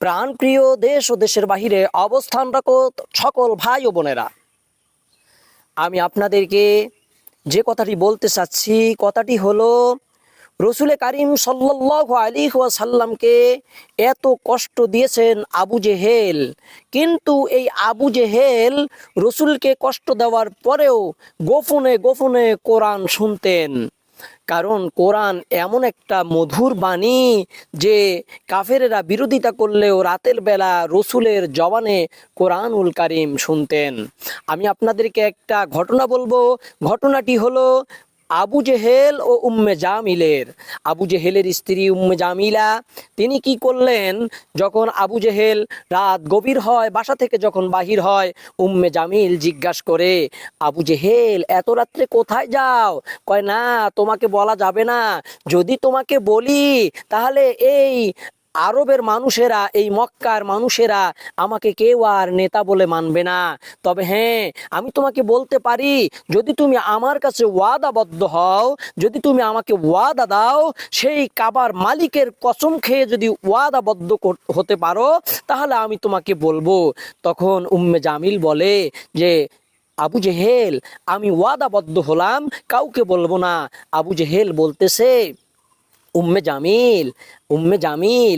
প্রাণপ্রিয় দেশ ও দেশের বাহিরে অবস্থানরত সকল ভাই ও বোনেরা। আমি আপনাদেরকে যে কথাটি বলতে চাচ্ছি, কথাটি হলো, রসুলে কারিম সাল্লাহ আলী সাল্লামকে এত কষ্ট দিয়েছেন আবু জেহেল। কিন্তু এই আবু জেহেল রসুলকে কষ্ট দেওয়ার পরেও গোপনে গোপনে কোরআন শুনতেন। কারণ কোরআন এমন একটা মধুর বাণী যে কাফেরেরা বিরোধিতা করলেও রাতের বেলা রসুলের জবানে কোরআনুল কারিম শুনতেন। আমি আপনাদেরকে একটা ঘটনা বলব। ঘটনাটি হলো আবু জেহেল ও উম্মে জামিলের। আবু জেহেলের স্ত্রী উম্মে জামিলা, তিনি কি করলেন? যখন আবু জেহেল রাত গভীর হয়, বাসা থেকে যখন বাহির হয়, উম্মে জামিল জিজ্ঞাসা করে, আবু জেহেল, এত রাত্রে কোথায় যাও? কয়, না, তোমাকে বলা যাবে না। যদি তোমাকে বলি, তাহলে এই আরবের মানুষেরা, এই মক্কার মানুষেরা আমাকে কেউ আর নেতা বলে মানবে না। তবে হ্যাঁ আমি তোমাকে বলতে পারি, যদি তুমি আমার কাছে ওয়াদাবদ্ধ হও, যদি তুমি আমাকে ওয়াদা দাও, সেই কাবার মালিকের কসম খেয়ে যদি ওয়াদাবদ্ধ হতে পারো, তাহলে আমি তোমাকে বলব। তখন উম্মে জামিল বলে যে, আবু জেহেল, আমি ওয়াদাবদ্ধ হলাম, কাউকে বলব না। আবু জেহেল বলতেছে, উম্মে জামিল উম্মে জামিল।